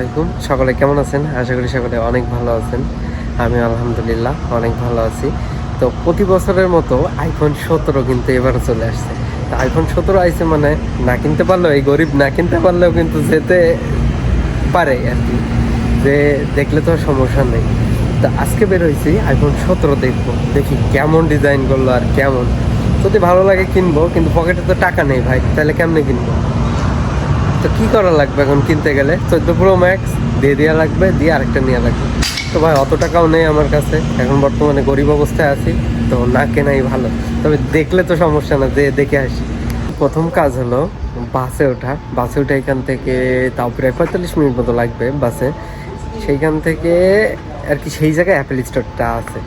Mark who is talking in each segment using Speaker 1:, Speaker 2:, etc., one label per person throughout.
Speaker 1: আলাইকুম। সকলে কেমন আছেন? আশা করি সকলে অনেক ভালো আছেন। আমি আলহামদুলিল্লাহ অনেক ভালো আছি। তো প্রতি বছরের মতো আইফোন সতেরো কিন্তু এবার চলে আসছে। তো আইফোন সতেরো আইছে মানে না কিনতে পারলেও, এই গরিব না কিনতে পারলেও কিন্তু যেতে পারে আর কি। যে দেখলে তো সমস্যা নেই। তো আজকে বের হয়েছি আইফোন সতেরো দেখব। দেখি কেমন ডিজাইন করল আর কেমন। যদি ভালো লাগে কিনবো, কিন্তু পকেটে তো টাকা নেই ভাই, তাহলে কেমনে কিনবো? তো কি করা লাগবে এখন কিনতে গেলে? চোদ্দ প্রো ম্যাক্স দিয়ে দেওয়া লাগবে, দিয়ে আরেকটা নেওয়া লাগবে। তো ভাই, অত টাকাও নেই আমার কাছে। এখন বর্তমানে গরিব অবস্থায় আছি, তো না কেনাই ভালো। তবে দেখলে তো সমস্যা না যে দেখে আসি। প্রথম কাজ হলো বাসে ওঠা। বাসে উঠে এখান থেকে তাও প্রায় পঁয়তাল্লিশ মিনিট মতো লাগবে বাসে। সেইখান থেকে আর কি সেই জায়গায় অ্যাপেল স্টোরটা আছে।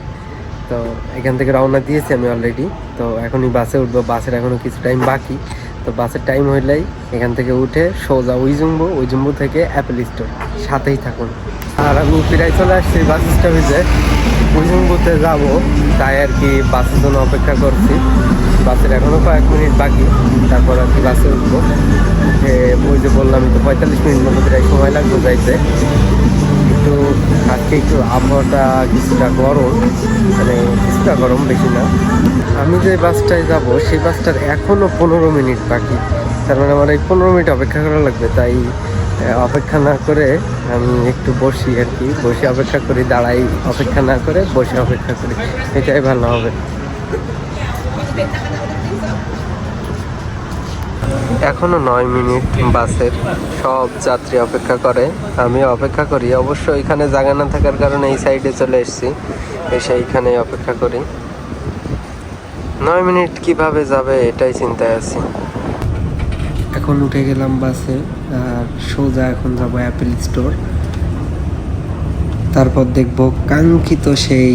Speaker 1: তো এখান থেকে রওনা দিয়েছি আমি অলরেডি তো এখনই বাসে উঠবো। বাসের এখনও কিছু টাইম বাকি। তো বাসের টাইম হইলেই এখান থেকে উঠে সোজা ওই জম্বু ওই জম্বু থেকে অ্যাপেল স্টোর সাথেই থাকুন। আর আমি প্রায় চলে আসছি বাস স্টপেজে ওই জম্বুতে যাব, তাই আর কি বাসের জন্য অপেক্ষা করছি। বাসের এখনও কয়েক মিনিট বাকি, তারপর আর কি বাসে উঠবো। ওই যে বললাম, তো পঁয়তাল্লিশ মিনিট মতো প্রায় সময় লাগবে যাইতে। আজকে একটু আবহাওয়াটা কিছুটা গরম মানে কিছুটা গরম বেশি না। আমি যে বাসটায় যাব, সেই বাসটার এখনও পনেরো মিনিট বাকি। তার মানে আমার এই পনেরো মিনিট অপেক্ষা করা লাগবে, তাই অপেক্ষা না করে আমি একটু বসি আর কি। বসে অপেক্ষা করি, দাঁড়াই অপেক্ষা না করে, বসে অপেক্ষা করি। এটাই ভালো হবে। এখনও নয় মিনিট বাসের। সব যাত্রী অপেক্ষা করে। আমি অপেক্ষা করি। অবশ্য এখানে জায়গা না থাকার কারণে এই সাইডে চলে এসেছি। এসে এইখানে অপেক্ষা করি। নয় মিনিট কীভাবে যাবে এটাই চিন্তায় আছি। এখন উঠে গেলাম বাসে, আর সোজা এখন যাব অ্যাপেল স্টোর তারপর দেখব কাঙ্ক্ষিত সেই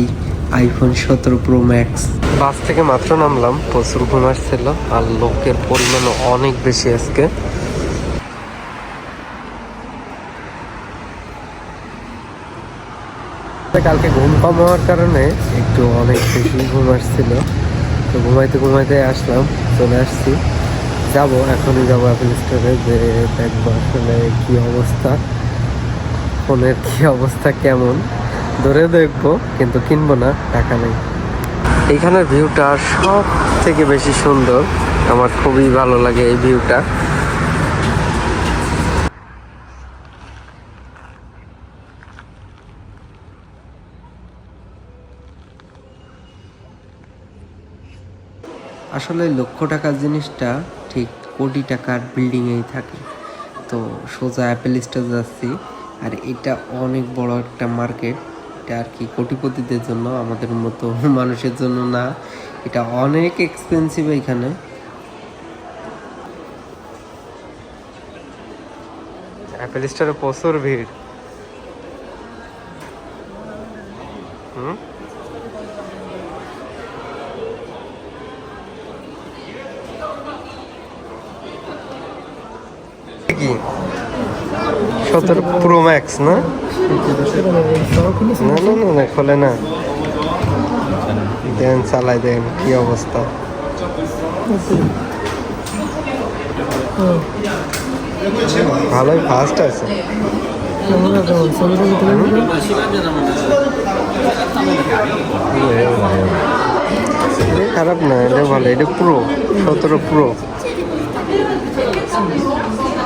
Speaker 1: আইফোন সতেরো প্রো ম্যাক্স বাস থেকে মাত্র নামলাম, প্রচুর ঘুম আসছিল আর লোকের পরিমাণ অনেক বেশি আজকে। কালকে ঘুম কম হওয়ার কারণে একটু অনেক বেশি ঘুম আসছিল। তো ঘুমাইতে ঘুমাইতে আসলাম, চলে আসছি। যাব, এখনই যাব অ্যাপেল স্টোরে যে দেখব আসলে কি অবস্থা, ফোনের কি অবস্থা, কেমন। ধরে দেখব, কিন্তু কিনবো না, টাকা নেই। এইখানের ভিউটা সব থেকে বেশি সুন্দর। আমার খুবই ভালো লাগে এই ভিউটা। আসলে লক্ষ টাকার জিনিসটা ঠিক কোটি টাকার বিল্ডিংয়েই থাকে। তো সোজা অ্যাপেল স্টোর যাচ্ছি, আর এটা অনেক বড় একটা মার্কেট। এটা আর কি কোটিপতিদের জন্য, আমাদের মতো মানুষের জন্য না। এটা অনেক এক্সপেন্সিভ এখানে। অ্যাপেল স্টোরে প্রচুর ভিড়। হুম কি সতেরো প্রো ম্যাক্স না না না না খোলে না দেন চালাই দেন কি অবস্থা ভালোই ফাস্ট আছে খারাপ না এটা ভালো এটা প্রো সতেরো প্রো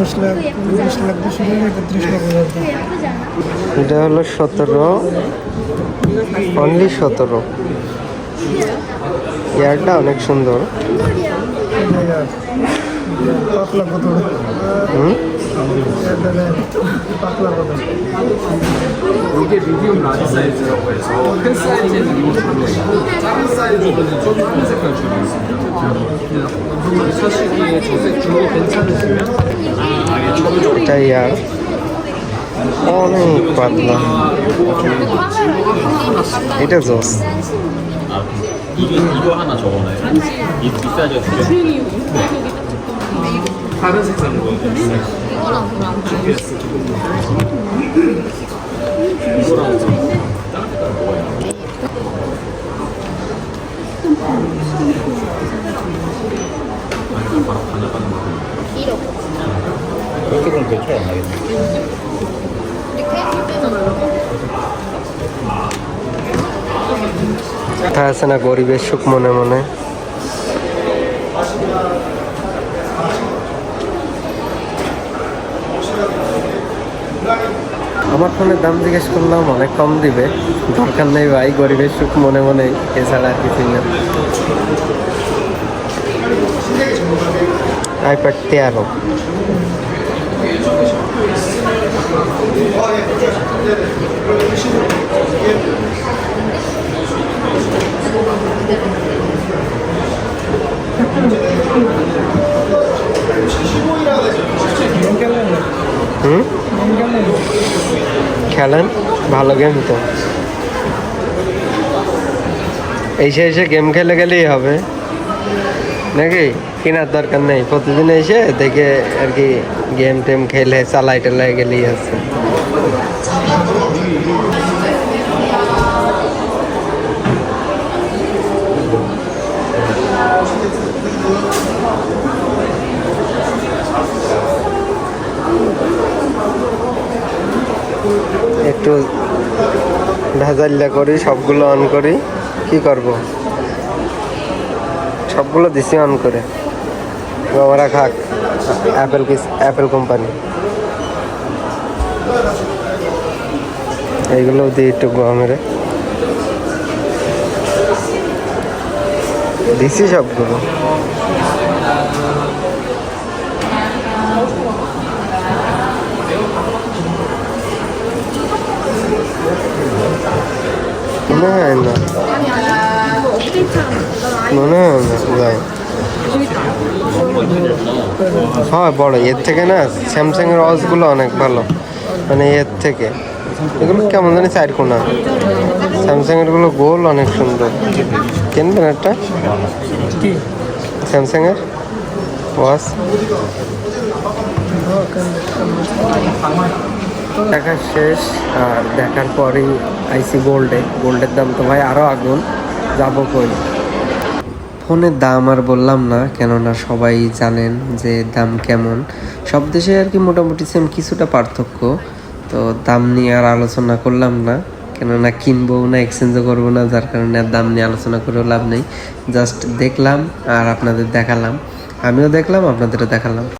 Speaker 2: উনিশ লাখ উনিশ লাখ দুশো একত্রিশ লাখ
Speaker 1: এটা হলো সতেরো। অনলি সতেরো। এয়ারটা অনেক সুন্দর।
Speaker 2: পাতলা কত
Speaker 1: হুম
Speaker 2: পাতলা কত
Speaker 3: 이게 미디움 라지 사이즈라고 해서 큰 사이즈는 이거 작은 사이즈는 조금 큰 색깔 주고 있습니다. 근데 사시기에 저색 주로 괜찮으시면 아예 처음으로
Speaker 1: এটা ইয়ার অনেক পাতলা এটা জোস
Speaker 4: 이게 이거 하나 적어놔요. 이, 이 사이즈가 두 개.
Speaker 3: 다른 색상으로 있어요.
Speaker 5: 이거랑 그랑
Speaker 4: 이거랑 아니면 바로 가져가는 거.
Speaker 5: 길어.
Speaker 4: 그렇게 보면 대출 안 나겠네.
Speaker 1: তা আছে না গরিবের সুখ মনে মনে আমার ফোনের দাম জিজ্ঞেস করলাম, অনেক কম দিবে। দরকার নেই ভাই, গরিবের সুখ মনে মনে, এছাড়া আর কিছুই না। আইপ্যাড তেরো। হুম? খেলেন, ভালো গেম তো। এসে এসে গেম খেলে গেলেই হবে। নাকি? কেনার দরকার নেই। প্রতিদিন এসে দেখে আর কি গেম টেম খেলে চালাই টালাই গেলেই আছে। একটু ভেজাল্লা করি, সবগুলো অন করি। কি করব? সবগুলো দিছি অন করে। বাবারা খাক অ্যাপেল কিস অ্যাপেল কোম্পানি এইগুলো দিই একটু গমের। দিছি সবগুলো। না। মনে হয় হয়, বড়। এর থেকে না স্যামসাং এর ওয়াচগুলো অনেক ভালো। মানে এর থেকে। এগুলো কেমন জানি চার কোনা স্যামসাং এরগুলো অনেক সুন্দর। কিনবেন একটা স্যামসাং এর ওয়াচ দেখা শেষ, আর দেখার পরেই আইসি গোল্ডে গোল্ডের দাম তো ভাই আরও আগুন, যাব কই? ফোনের দাম আর বললাম না, কেননা সবাই জানেন যে দাম কেমন। সব দেশে আর কি মোটামুটি সেম কিছুটা পার্থক্য, তো দাম নিয়ে আর আলোচনা করলাম না। কেননা কিনবো না এক্সচেঞ্জও করব না, যার কারণে আর দাম নিয়ে আলোচনা করেও লাভ নেই। জাস্ট দেখলাম আর আপনাদের দেখালাম। আমিও দেখলাম, আপনাদেরও দেখালাম।